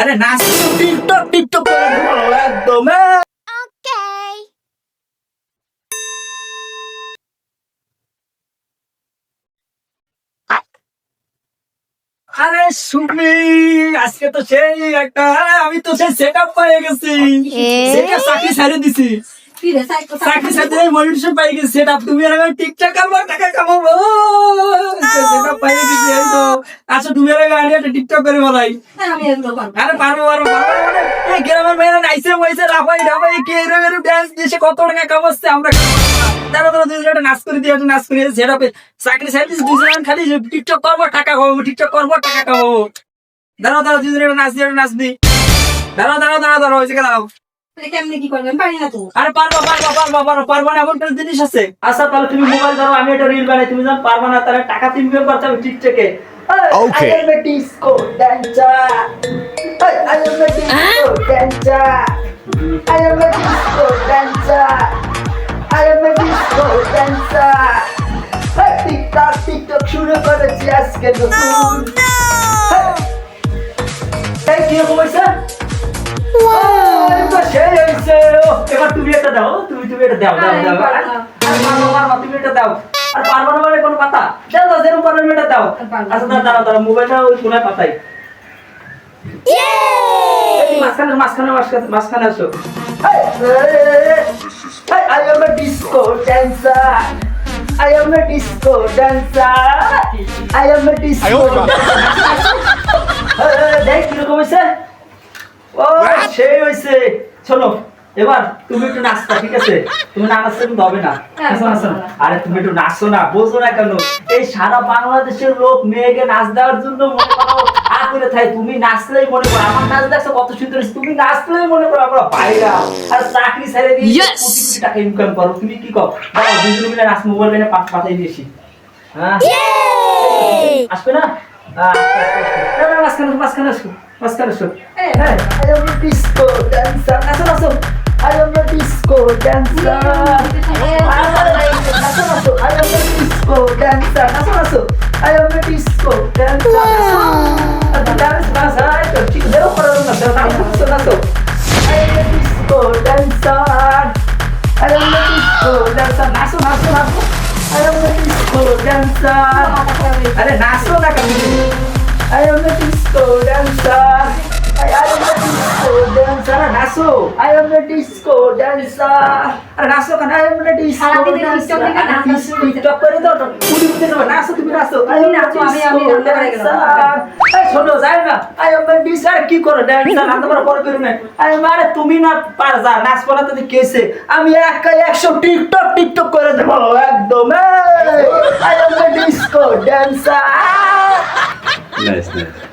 আরে নাচো। TikTok TikTok একদম। আরে সুমি আজকে তো সেই একটা আরে আমি তো সেই সেট আপ পেয়ে গেছি। সেটা চাকরি ছাড়ে দিছি। চাকরি ছাড়তে মনিটর পাই গেছি সেট তুমি আর আমি টিকটক আমার টাকা কামাবো সেট পাই গেছি এই তো। আচ্ছা তুমি আর আমি একটা টিকটক করে বলাই আমি এগুলো পারব আরে পারব পারব পারব এই গ্রামের মেয়েরা নাইসে বইছে লাফাই ঢাফাই কে এরকম এরকম ড্যান্স দিয়েছে কত টাকা কামাচ্ছে আমরা তারা তোরা দুজন একটা নাচ করে দিয়ে একটা নাচ করে সেটা চাকরি সার্ভিস দুজন খালি টিকটক করব টাকা কামাবো টিকটক করব টাকা কামাবো দাঁড়াও দাঁড়াও দুজন একটা নাচ দিয়ে একটা নাচ দি দাঁড়াও দাঁড়াও দাঁড়াও দাঁড়াও দাঁড়াও। কেমনে কি করবেন পারি না তো আরে পারব পারব পারব পারব পারব না এমন একটা জিনিস আছে আচ্ছা তাহলে তুমি মোবাইল ধরো আমি একটা রিল বানাই তুমি যখন পারব না তাহলে টাকা তুমি বের করতে হবে টিকটকে Okay. I am a disco dancer. Hey, I am a disco dancer. I am a disco dancer. I am a disco dancer. Hey, TikTok, TikTok শুরু করেছি আজকে নতুন Hey. এই কীরকম হয়েছে এটা দাও তুমি তুমি এটা দাও দাও আমি দাও আর। পারব পারব তুমি এটা দাও আর পারব না মানে কোনো কথা দাও দাও যেরকম পারবে তুমি এটা দাও। আচ্ছা দাও দাও দাও মোবাইলটা ওই কোনায় পাতাই মাঝখানে মাঝখানে মাঝখানে আসো disco dancer. I am a disco dancer. I am a disco dancer. এই, দেখ কীরকম হয়েছে ও সেই হয়েছে শোনো এবার তুমি একটু নাচতা ঠিক আছে? তুমি না নাচতে কিন্তু হবে না। হ্যাঁ। আরে তুমি একটু নাচো না বোঝো না কেন? এই সারা বাংলাদেশের লোক মেয়েকে নাচ দেওয়ার জন্য মনে করো আ করে থাকে। তুমি নাচলেই মনে করো আমার নাচ দেখছ কত সুন্দর তুমি নাচলেই মনে করো আমরা বাইরা আর চাকরি ছেড়ে দিয়ে কোটি কোটি টাকা ইনকাম করো? তুমি কি কর? দাও দুজন মিলে নাচ মোবাইল এনে পাঁচ পাতাই দিয়েছি হ্যাঁ? আসবে না? না, না, মাঝখানে মাঝখানে আসো মাঝখানে আসো। এই, হ্যাঁ। dancer নাচো নাচো। I am a disco dancer. Nasa naso. I am a disco dancer. Nasa naso. I am a disco dancer. Naso. At ang dami sa mga sa ito. Chico, meron ko lang naso. Naso naso. I am a disco dancer. I am a disco dancer. Naso naso naso. I am a disco dancer. Ano, naso na. I am a disco dancer. I am a disco সারাদিন এই dancer. TikTok দেখে আরে নাচা টিস- শুরু হয়েছে। TikTok করে দাও তো। কুড়ি মিনিট যাবে। নাচো তুমি নাচো I am তুমি a নাচো, আমি- আমি disco রান্না করে গেলাম। dancer. এই শোনো, যায় না। I am a disco- আরে কি করো dancer? রান্না করা পরে করো না। আরে আরে তুমি না পার যা নাচ করা তো কেসে আমি একা একশো টিকটক টিকটক করে দেবো একদম। I am a disco dancer. Nice, nice.